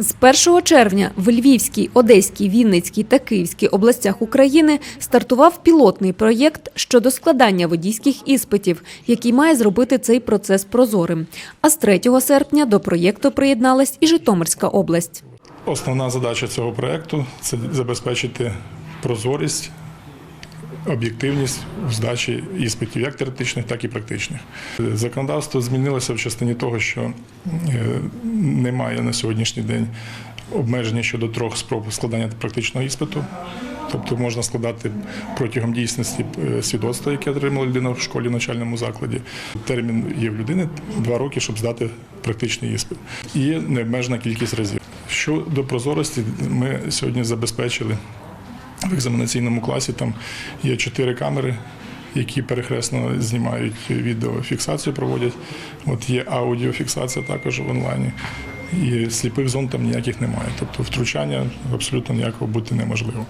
З 1 червня в Львівській, Одеській, Вінницькій та Київській областях України стартував пілотний проєкт щодо складання водійських іспитів, який має зробити цей процес прозорим. А з 3 серпня до проєкту приєдналась і Житомирська область. Основна задача цього проєкту це забезпечити прозорість, об'єктивність в здачі іспитів, як теоретичних, так і практичних. Законодавство змінилося в частині того, що е, немає на сьогоднішній день обмеження щодо трьох спроб складання практичного іспиту. Тобто можна складати протягом дійсності е, свідоцтва, яке отримала людина в школі в навчальному закладі. Термін є в людини два роки, щоб здати практичний іспит. І необмежена кількість разів. Щодо прозорості, ми сьогодні забезпечили в екзаменаційному класі. Там є чотири камери. Які перехресно знімають відеофіксацію, проводять. От є аудіофіксація також в онлайні. І сліпих зон там ніяких немає. Тобто втручання абсолютно ніякого бути неможливо.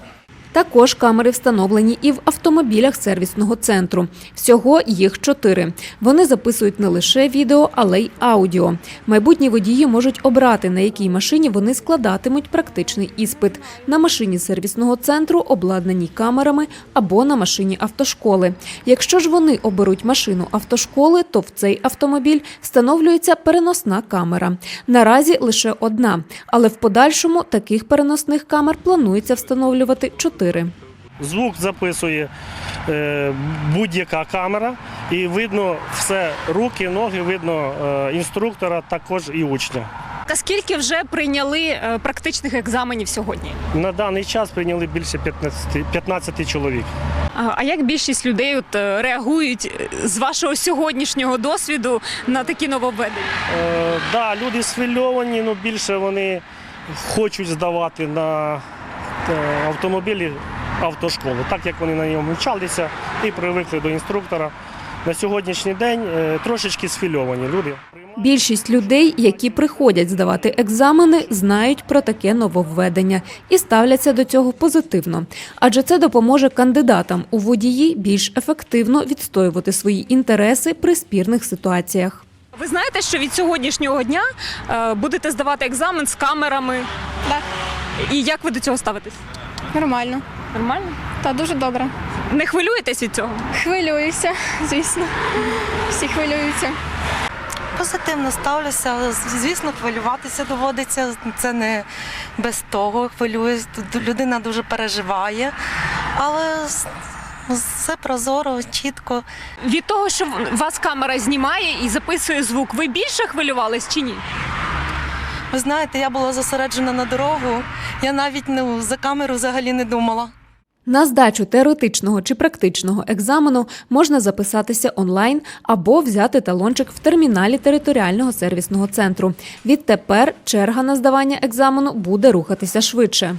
Також камери встановлені і в автомобілях сервісного центру. Всього їх чотири. Вони записують не лише відео, але й аудіо. Майбутні водії можуть обрати, на якій машині вони складатимуть практичний іспит на машині сервісного центру, обладнаній камерами або на машині автошколи. Якщо ж вони оберуть машину автошколи, то в цей автомобіль встановлюється переносна камера. Наразі лише одна, але в подальшому таких переносних камер планується встановлювати чотири. Звук записує е, будь-яка камера, і видно все, руки, ноги, видно е, інструктора, також і учня. Та скільки вже прийняли е, практичних екзаменів сьогодні? На даний час прийняли більше 15, 15 чоловік. А а як більшість людей от, реагують з вашого сьогоднішнього досвіду на такі нововведення? Е, да, люди схвильовані, але більше вони хочуть здавати на автомобілі автошколи, так як вони на ньому вчалися і привикли до інструктора. На сьогоднішній день е, трошечки схвильовані люди. Більшість людей, які приходять здавати екзамени, знають про таке нововведення і ставляться до цього позитивно, адже це допоможе кандидатам у водії більш ефективно відстоювати свої інтереси при спірних ситуаціях. Ви знаєте, що від сьогоднішнього дня е, будете здавати екзамен з камерами? Так, І як ви до цього ставитесь? нормально. Нормально? Та дуже добре. Не хвилюєтесь від цього? Хвилююся, звісно. Всі хвилюються. Позитивно ставлюся, звісно, хвилюватися доводиться. Це не без того. Хвилююсь. Людина дуже переживає, але все прозоро, чітко. Від того, що вас камера знімає і записує звук, ви більше хвилювались чи ні? Ви знаєте, я була зосереджена на дорогу. Я навіть ну, за камеру взагалі не думала. На здачу теоретичного чи практичного екзамену можна записатися онлайн або взяти талончик в терміналі територіального сервісного центру. Відтепер черга на здавання екзамену буде рухатися швидше.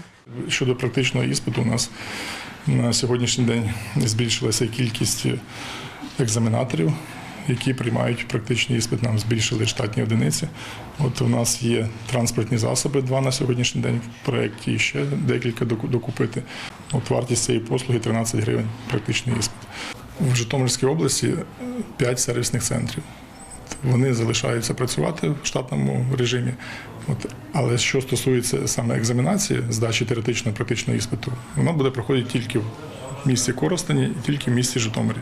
Щодо практичного іспиту, у нас на сьогоднішній день збільшилася кількість екзаменаторів, які приймають практичний іспит. Нам збільшили штатні одиниці. От у нас є транспортні засоби, два на сьогоднішній день в проєкті і ще декілька докупити. От вартість цієї послуги 13 гривень практичний іспит. В Житомирській області 5 сервісних центрів. Вони залишаються працювати в штатному режимі. От, але що стосується саме екзаменації, здачі теоретичного практичного іспиту, вона буде проходити тільки в місті Коростені і тільки в місті Житомирі.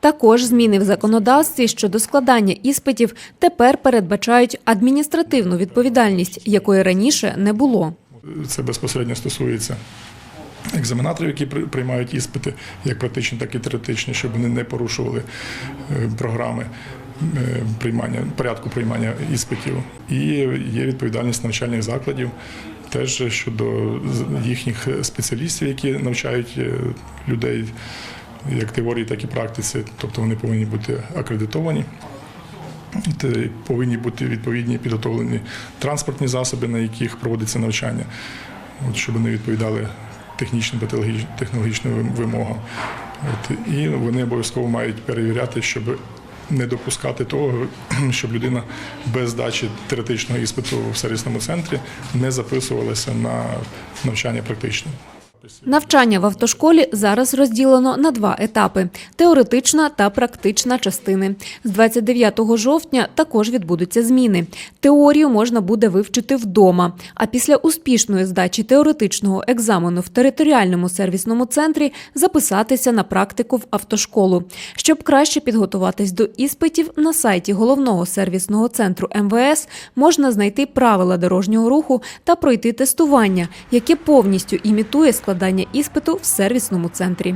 Також зміни в законодавстві щодо складання іспитів тепер передбачають адміністративну відповідальність, якої раніше не було. Це безпосередньо стосується екзаменаторів, які при- приймають іспити, як практичні, так і теоретичні, щоб вони не порушували е, програми е, приймання порядку приймання іспитів. І є відповідальність навчальних закладів. Теж щодо їхніх спеціалістів, які навчають е, людей як теорії, так і практиці, тобто вони повинні бути акредитовані. Повинні бути відповідні підготовлені транспортні засоби, на яких проводиться навчання, от, щоб вони відповідали технічним та технологічним вимогам. От, і вони обов'язково мають перевіряти, щоб не допускати того, щоб людина без здачі теоретичного іспиту в сервісному центрі не записувалася на навчання практичне. Навчання в автошколі зараз розділено на два етапи: теоретична та практична частини. З 29 жовтня також відбудуться зміни. Теорію можна буде вивчити вдома. А після успішної здачі теоретичного екзамену в територіальному сервісному центрі записатися на практику в автошколу. Щоб краще підготуватись до іспитів, на сайті головного сервісного центру МВС можна знайти правила дорожнього руху та пройти тестування, яке повністю імітує складання іспиту в сервісному центрі.